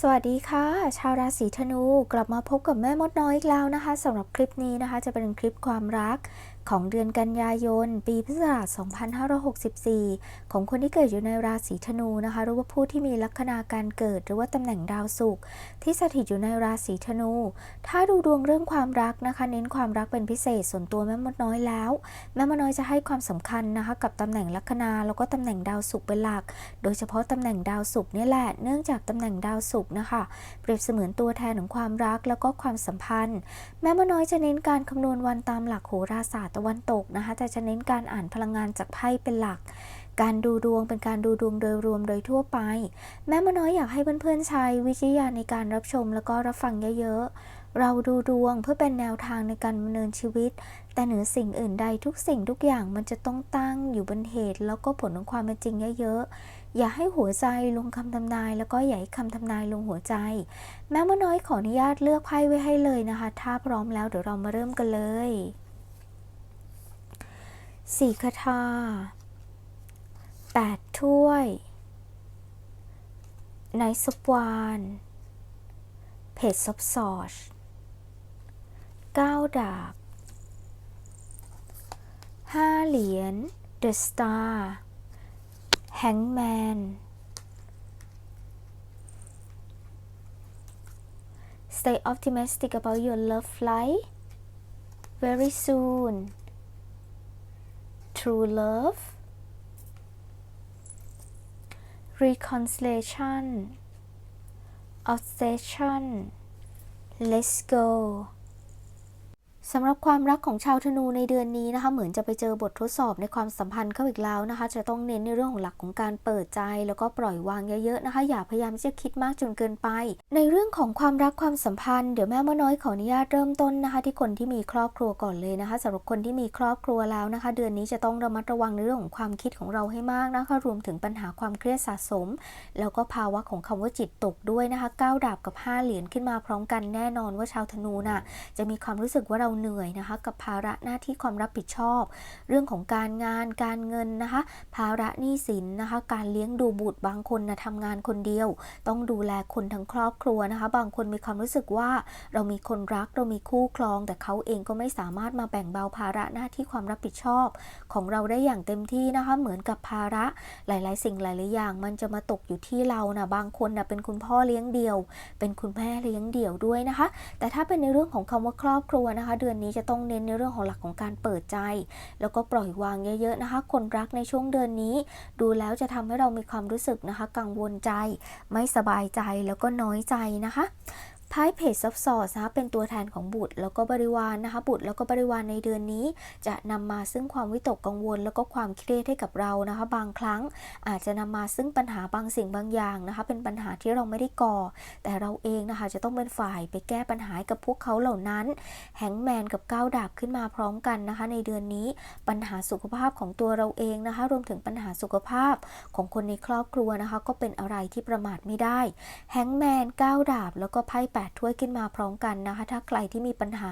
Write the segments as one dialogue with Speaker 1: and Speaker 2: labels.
Speaker 1: สวัสดีค่ะ ชาวราศีธนูกลับมาพบกับแม่มดน้อยอีกแล้วนะคะสำหรับคลิปนี้นะคะ จะเป็นคลิปความรัก ของเดือนกันยายน ปีพุทธศักราช 2564 ของคนที่เกิดอยู่ในราศีธนูนะคะ หรือว่าผู้ที่มีลัคนาการเกิด หรือว่าตำแหน่งดาวศุกร์ที่สถิตอยู่ในราศีธนู ถ้าดูดวงเรื่องความรักนะคะ เน้นความรักเป็นพิเศษส่วนตัวแม่มดน้อยแล้ว แม่มดน้อยจะให้ความสำคัญนะคะ กับตำแหน่งลัคนาแล้วก็ตำแหน่งดาวศุกร์เป็นหลัก โดยเฉพาะตำแหน่งดาวศุกร์นี่แหละ เนื่องจากตำแหน่งดาวศุกร์นะคะ เปรียบเสมือนตัวแทนของความรักแล้วก็ความสัมพันธ์ แม่มดน้อยจะเน้นการคำนวณวันตามหลักโหราศาสตร์ตะวันตกนะคะแต่จะเน้นการอ่านพลังงานจากไพ่เป็นหลัก การดูดวงเป็นการดูดวงโดยรวมโดยทั่วไป แม่มน้อยอยากให้เพื่อนๆใช้วิจารณญาในการรับชมแล้วก็รับฟังเยอะๆ เราดูดวงเพื่อเป็นแนวทางในการดำเนินชีวิต แต่เหนือสิ่งอื่นใดทุกสิ่งทุกอย่างมันจะต้องตั้งอยู่บนเหตุ แล้วก็ผลของความเป็นจริงเยอะๆ อย่าให้หัวใจลงคำทำนาย แล้วก็อย่าให้คำทำนายลงหัวใจ แม่มน้อยขออนุญาตเลือกไพ่ไว้ให้เลยนะคะ ถ้าพร้อมแล้วเดี๋ยวเรามาเริ่มกันเลย สี่คาถาแปดถ้วยไนซ์ซุปวานเพจซอฟซอชเก้าดาบห้าเหรียญเดอะสตาร์แฮงแมน Stay optimistic about your love life. Very soon. True love. Reconciliation. Obsession. Let's go. สำหรับความรักของชาวธนูในเดือนนี้นะคะ เหมือนจะไปเจอบททดสอบในความสัมพันธ์เข้าอีกแล้วนะคะ จะต้องเน้นในเรื่องของหลักของการเปิดใจ แล้วก็ปล่อยวางเยอะๆนะคะ อย่าพยายามที่จะคิดมากจนเกินไป ในเรื่องของความรักความสัมพันธ์เดี๋ยวแม่มน้อยขออนุญาตเริ่มต้นนะคะ ที่คนที่มีครอบครัวก่อนเลยนะคะสำหรับคนที่มีครอบครัวแล้วนะคะ เดือนนี้จะต้องระมัดระวังในเรื่องของความคิดของเราให้มากนะคะ รวมถึงปัญหาความเครียดสะสม แล้วก็ภาวะของคำว่าจิตตกด้วยนะคะก้าวดาบกับห้าเหรียญขึ้นมาพร้อมกันแน่นอนว่าชาวธนูน่ะจะมีความรู้สึกว่าเราเหนื่อยนะคะ กับภาระหน้าที่ความรับผิดชอบ เรื่องของการงานการเงินนะคะ ภาระหนี้สินนะคะ การเลี้ยงดูบุตรบางคนนะทำงานคนเดียว ต้องดูแลคนทั้งครอบครัวนะคะ บางคนมีความรู้สึกว่าเรามีคนรักเรามีคู่ครอง แต่เขาเองก็ไม่สามารถมาแบ่งเบาภาระหน้าที่ความรับผิดชอบ ของเราได้อย่างเต็มที่นะคะ เหมือนกับภาระหลายๆ สิ่งหลายๆอย่าง มันจะมาตกอยู่ที่เรานะบางคนนะเป็นคุณพ่อเลี้ยงเดี่ยว เป็นคุณแม่เลี้ยงเดี่ยวด้วยนะคะ แต่ถ้าเป็นในเรื่องของคำว่าครอบครัวนะคะดือนนี้จะต้องเน้นในเรื่องของหลักของการเปิดใจ แล้วก็ปล่อยวางเยอะๆนะคะ คนรักในช่วงเดือนนี้ ดูแล้วจะทำให้เรามีความรู้สึกนะคะ กังวลใจ ไม่สบายใจแล้วก็น้อยใจนะคะ ไพ่เพจซับซอร์นะคะเป็นตัวแทนของบุตร แล้วก็บริวารนนะคะ บุตรแล้วก็บริวารในเดือนนี้ จะนำมาซึ่งความวิตกกังวล แล้วก็ความเครียดให้กับเรานะคะ บางครั้งอาจจะนำมาซึ่งปัญหาบางสิ่งบางอย่างนะคะ เป็นปัญหาที่เราไม่ได้ก่อ แต่เราเองนะคะจะต้องเป็นฝ่ายไปแก้ปัญหากับพวกเขาเหล่านั้นแฮงแมนกับก้าวดาบขึ้นมาพร้อมกันนะคะ ในเดือนนี้ปัญหาสุขภาพของตัวเราเองนะคะ รวมถึงปัญหาสุขภาพของคนในครอบครัวนะคะ ก็เป็นอะไรที่ประมาทไม่ได้แฮงแมนก้าวดาบแล้วก็ไพ่แปดถ้วยขึ้นมาพร้อมกันนะคะ ถ้าใครที่มีปัญหา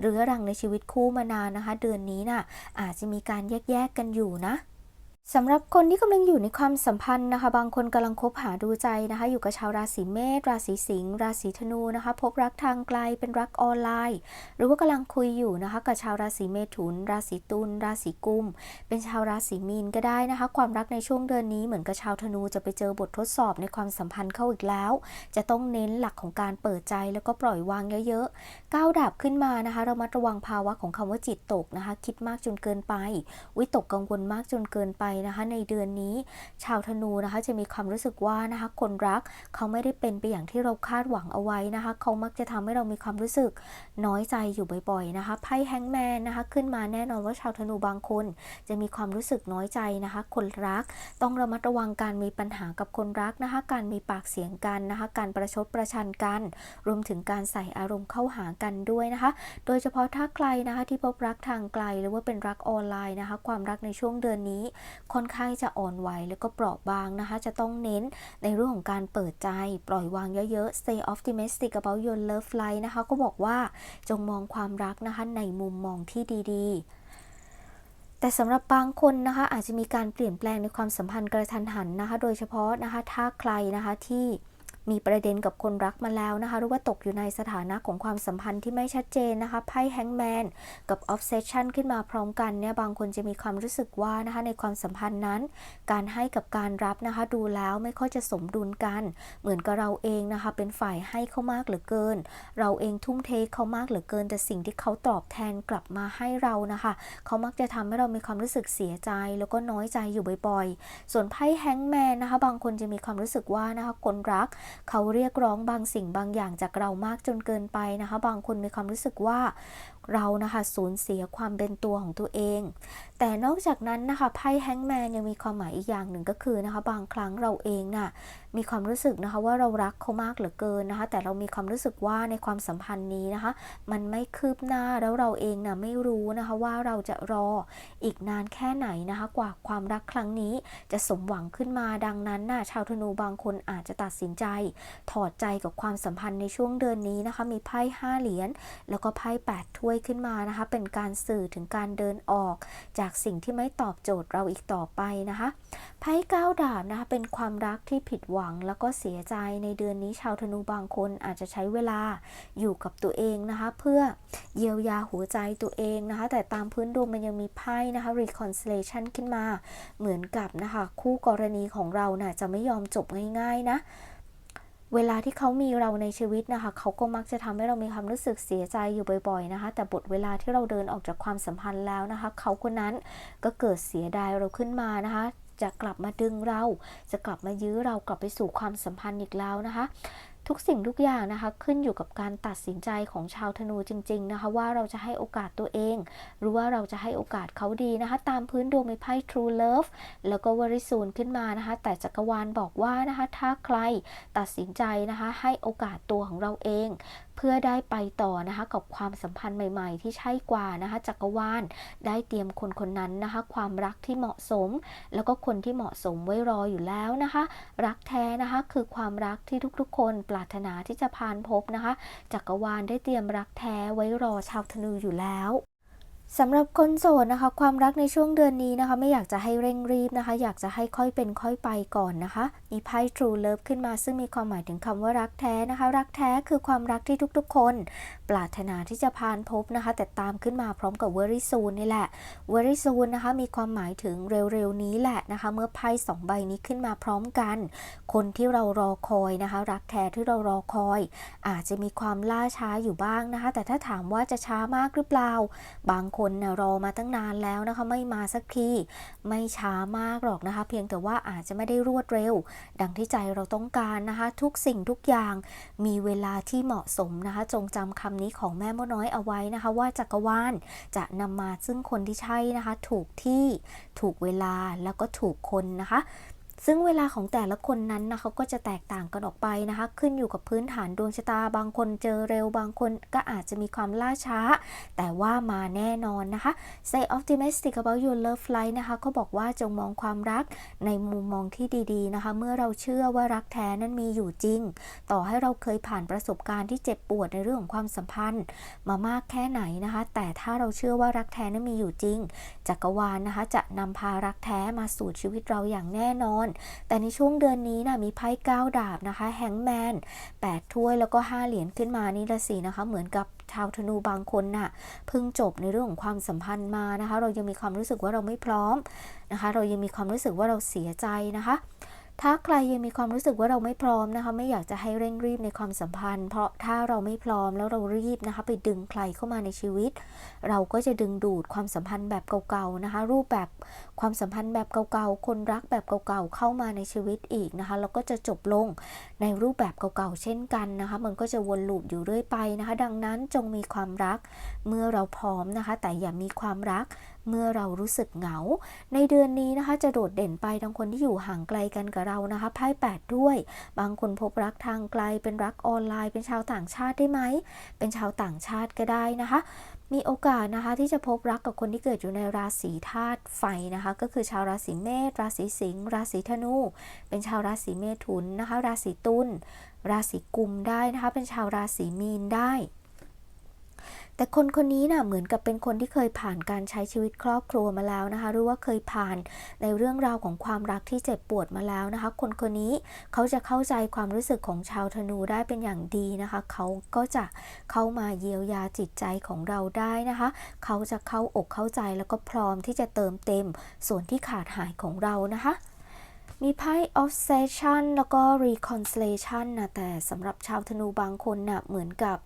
Speaker 1: เรื้อรังในชีวิตคู่มานานนะคะ เดือนนี้น่ะอาจจะมีการแยกๆกันอยู่นะ สำหรับคนที่กำลังอยู่ในความสัมพันธ์นะคะ บางคนกำลังคบหาดูใจนะคะ อยู่กับชาวราศีเมษราศีสิงห์ราศีธนูนะคะ พบรักทางไกลเป็นรักออนไลน์ หรือว่ากำลังคุยอยู่นะคะ กับชาวราศีเมถุน ราศีตุลราศีกุม เป็นชาวราศีมีนก็ได้นะคะ ความรักในช่วงเดือนนี้เหมือนกับชาวธนูจะไปเจอบททดสอบในความสัมพันธ์เข้าอีกแล้ว จะต้องเน้นหลักของการเปิดใจแล้วก็ปล่อยวางเยอะๆก้าวดาบขึ้นมานะคะ เรามาระวังภาวะของคำว่าจิตตกนะคะ คิดมากจนเกินไป วิตกกังวลมากจนเกินไปนะคะในเดือนนี้ ชาวธนูนะคะจะมีความรู้สึกว่านะคะคนรักเขาไม่ได้เป็นไปอย่างที่เราคาดหวังเอาไว้นะคะเขามักจะทำให้เรามีความรู้สึกน้อยใจอยู่บ่อยๆนะคะไพ่แฮงแมนนะคะขึ้นมาแน่นอนว่าชาวธนูบางคนจะมีความรู้สึกน้อยใจนะคะ คนรักต้องระมัดระวังการมีปัญหากับคนรักนะคะ การมีปากเสียงกันนะคะ การประชดประชันกัน รวมถึงการใส่อารมณ์เข้าหากันด้วยนะคะ โดยเฉพาะถ้าใครนะคะที่พบรักทางไกลหรือว่าเป็นรักออนไลน์นะคะ ความรักในช่วงเดือนนี้ค่อนข้างจะอ่อนไหวแล้วก็เปราะบางนะคะ จะต้องเน้นในเรื่องของการเปิดใจ ปล่อยวางเยอะๆ stay optimistic about your love life นะคะ ก็บอกว่าจงมองความรักนะคะในมุมมองที่ดีๆแต่สำหรับบางคนนะคะอาจจะมีการเปลี่ยนแปลงในความสัมพันธ์กระทันหันนะคะ โดยเฉพาะนะคะถ้าใครนะคะที่ มีประเด็นกับคนรักมาแล้วนะคะ หรือว่าตกอยู่ในสถานะของความสัมพันธ์ที่ไม่ชัดเจนนะคะ ไพ่แฮงแมนกับ obsession ขึ้นมาพร้อมกันเนี่ย บางคนจะมีความรู้สึกว่านะคะ ในความสัมพันธ์นั้น การให้กับการรับนะคะ ดูแล้วไม่ค่อยจะสมดุลกัน เหมือนกับเราเองนะคะ เป็นฝ่ายให้เขามากเหลือเกิน เราเองทุ่มเทเขามากเหลือเกิน แต่สิ่งที่เขาตอบแทนกลับมาให้เรานะคะ เขามักจะทำให้เรามีความรู้สึกเสียใจ แล้วก็น้อยใจอยู่บ่อยๆ ส่วนไพ่แฮงแมนนะคะ บางคนจะมีความรู้สึกว่านะคะ คนรักเขาเรียกร้องบางสิ่งบางอย่างจากเรามากจนเกินไปนะคะ บางคนมีความรู้สึกว่าเรานะคะสูญเสียความเป็นตัวของตัวเอง แต่นอกจากนั้นนะคะไพ่แฮงแมนยังมีความหมายอีกอย่างหนึ่งก็คือนะคะ บางครั้งเราเองน่ะมีความรู้สึกนะคะว่าเรารักเขามากเหลือเกินนะคะ แต่เรามีความรู้สึกว่าในความสัมพันธ์นี้นะคะ มันไม่คืบหน้าแล้วเราเองน่ะไม่รู้นะคะว่าเราจะรออีกนานแค่ไหนนะคะ กว่าความรักครั้งนี้จะสมหวังขึ้นมาดังนั้นน่ะชาวธนูบางคนอาจจะตัดสินใจ ถอดใจกับความสัมพันธ์ในช่วงเดือนนี้นะคะ มีไพ่ห้าเหรียญแล้วก็ไพ่แปดถ้วยขึ้นมานะคะ เป็นการสื่อถึงการเดินออก จากสิ่งที่ไม่ตอบโจทย์เราอีกต่อไปนะคะไพ่เก้าดาบนะคะเป็นความรักที่ผิดหวังแล้วก็เสียใจในเดือนนี้ชาวธนูบางคนอาจจะใช้เวลาอยู่กับตัวเองนะคะ เพื่อเยียวยาหัวใจตัวเองนะคะ แต่ตามพื้นดวงมันยังมีไพ่นะคะ reconciliation ขึ้นมา เหมือนกับนะคะ คู่กรณีของเราน่ะจะไม่ยอมจบง่าย ๆ นะ เวลาที่เขามีเราในชีวิตนะคะ เขาก็มักจะทำให้เรามีความรู้สึกเสียใจอยู่บ่อยๆนะคะ แต่บทเวลาที่เราเดินออกจากความสัมพันธ์แล้วนะคะ เขาคนนั้นก็เกิดเสียดายเราขึ้นมานะคะจะกลับมาดึงเรา จะกลับมายื้อเรากลับไปสู่ความสัมพันธ์อีกแล้วนะคะ ทุกสิ่งทุกอย่างนะคะ ขึ้นอยู่กับการตัดสินใจของชาวธนูจริง ๆนะคะ ว่าเราจะให้โอกาสตัวเอง หรือว่าเราจะให้โอกาสเขาดีนะคะ ตามพื้นดวงมีไพ่ True Love แล้วก็วริสูนขึ้นมานะคะ แต่จักรวาลบอกว่านะคะ ถ้าใครตัดสินใจนะคะ ให้โอกาสตัวของเราเองเพื่อได้ไปต่อนะคะกับความสัมพันธ์ใหม่ ๆ ที่ใช่กว่านะคะจักรวาลได้เตรียมคนคนนั้นนะคะ ความรักที่เหมาะสม แล้วก็คนที่เหมาะสมไว้รออยู่แล้วนะคะ รักแท้นะคะคือความรักที่ทุกๆ คนปรารถนาที่จะพานพบนะคะจักรวาลได้เตรียมรักแท้ไว้รอชาวธนูอยู่แล้ว สำหรับคนโสดนะคะ ความรักในช่วงเดือนนี้นะคะ ไม่อยากจะให้เร่งรีบนะคะ อยากจะให้ค่อยเป็นค่อยไปก่อนนะคะ มีไพ่ True Love ขึ้นมาซึ่งมีความหมายถึงคำว่ารักแท้นะคะ รักแท้คือความรักที่ทุกๆ คน ปรารถนาที่จะพานพบนะคะ แต่ตามขึ้นมาพร้อมกับ Very Soon นี่แหละ Very Soon นะคะ มีความหมายถึงเร็วๆนี้แหละนะคะ เมื่อไพ่สองใบนี้ขึ้นมาพร้อมกัน คนที่เรารอคอยนะคะ รักแท้ที่เรารอคอย อาจจะมีความล่าช้าอยู่บ้างนะคะ แต่ถ้าถามว่าจะช้ามากหรือเปล่า บางคนนะรอมาตั้งนานแล้วนะคะ ไม่มาสักทีไม่ช้ามากหรอกนะคะ เพียงแต่ว่าอาจจะไม่ได้รวดเร็ว ดังที่ใจเราต้องการนะคะ ทุกสิ่งทุกอย่างมีเวลาที่เหมาะสมนะคะ จงจำคำนี้ของแม่มดน้อยเอาไว้นะคะ ว่าจักรวาลจะนำมาซึ่งคนที่ใช่นะคะ ถูกที่ถูกเวลาแล้วก็ถูกคนนะคะ ซึ่งเวลาของแต่ละคนนั้นนะคะก็จะแตกต่างกันออกไปนะคะ ขึ้นอยู่กับพื้นฐานดวงชะตา บางคนเจอเร็ว บางคนก็อาจจะมีความล่าช้า แต่ว่ามาแน่นอนนะคะ say optimistic about your love life นะคะเขาบอกว่าจงมองความรักในมุมมองที่ดี ๆ นะคะ เมื่อเราเชื่อว่ารักแท้นั้นมีอยู่จริง ต่อให้เราเคยผ่านประสบการณ์ที่เจ็บปวดในเรื่องของความสัมพันธ์ มามากแค่ไหนนะคะ แต่ถ้าเราเชื่อว่ารักแท้นั้นมีอยู่จริง จักรวาลนะคะจะนำพารักแท้มาสู่ชีวิตเราอย่างแน่นอนแต่ในช่วงเดือนนี้นะมีไพ่เก้าดาบนะคะแฮงแมน8ถ้วยแล้วก็ 5 เหรียญขึ้นมานี่ละสินะคะ เหมือนกับชาวธนูบางคนน่ะเพิ่งจบในเรื่องของความสัมพันธ์มานะคะ เรายังมีความรู้สึกว่าเราไม่พร้อมนะคะ เรายังมีความรู้สึกว่าเราเสียใจนะคะ ถ้าใครยังมีความรู้สึกว่าเราไม่พร้อมนะคะ ไม่อยากจะให้เร่งรีบในความสัมพันธ์ เพราะถ้าเราไม่พร้อมแล้วเรารีบนะคะ ไปดึงใครเข้ามาในชีวิต เราก็จะดึงดูดความสัมพันธ์แบบเก่าๆนะคะ รูปแบบความสัมพันธ์แบบเก่าๆคนรักแบบเก่าๆเข้ามาในชีวิตอีกนะคะแล้วก็จะจบลงในรูปแบบเก่าๆเช่นกันนะคะ มันก็จะวนลูปอยู่เรื่อยไปนะคะ ดังนั้นจงมีความรักเมื่อเราพร้อมนะคะ แต่อย่ามีความรัก เมื่อเรารู้สึกเหงา ในเดือนนี้นะคะ จะโดดเด่นไปทั้งคนที่อยู่ห่างไกลกันกับเรานะคะไพ่แปดด้วย บางคนพบรักทางไกลเป็นรักออนไลน์ เป็นชาวต่างชาติได้ไหม เป็นชาวต่างชาติก็ได้นะคะมีโอกาสนะคะที่จะพบรักกับคนที่เกิดอยู่ในราศีธาตุไฟนะคะ ก็คือชาวราศีเมษราศีสิงห์ราศีธนู เป็นชาวราศีเมถุนนะคะ ราศีตุลราศีกุมได้นะคะ เป็นชาวราศีมีนได้ แต่คนคนนี้น่ะเหมือนกับเป็นคนที่เคยผ่านการใช้ชีวิตครอบครัวมาแล้วนะคะ หรือว่าเคยผ่านในเรื่องราวของความรักที่เจ็บปวดมาแล้วนะคะ คนคนนี้เขาจะเข้าใจความรู้สึกของชาวธนูได้เป็นอย่างดีนะคะ เขาก็จะเข้ามาเยียวยาจิตใจของเราได้นะคะ เขาจะเข้าอกเข้าใจแล้วก็พร้อมที่จะเติมเต็มส่วนที่ขาดหายของเรานะคะ มีไพ่ obsession แล้วก็ reconciliation นะแต่สำหรับชาวธนูบางคนนะ่ะเหมือนกับ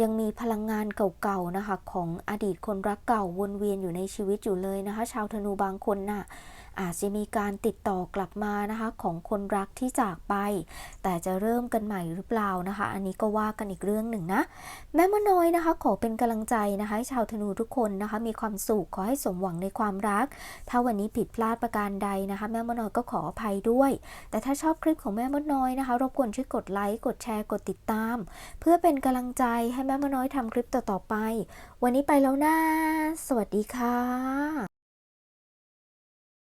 Speaker 1: ยังมีพลังงานเก่าๆนะคะของอดีตคนรักเก่าวนเวียนอยู่ในชีวิตอยู่เลยนะคะ ชาวธนูบางคนน่ะ อาจจะมีการติดต่อกลับมานะคะของคนรักที่จากไป แต่จะเริ่มกันใหม่หรือเปล่านะคะ อันนี้ก็ว่ากันอีกเรื่องหนึ่งนะ แม่มน้อยนะคะ ขอเป็นกำลังใจนะคะให้ชาวธนูทุกคนนะคะ มีความสุขขอให้สมหวังในความรัก ถ้าวันนี้ผิดพลาดประการใดนะคะ แม่มน้อยก็ขออภัยด้วย แต่ถ้าชอบคลิปของแม่มน้อยนะคะ รบกวนช่วยกดไลค์กดแชร์กดติดตาม เพื่อเป็นกำลังใจให้แม่มน้อยทำคลิปต่อๆไป วันนี้ไปแล้วนะสวัสดีค่ะ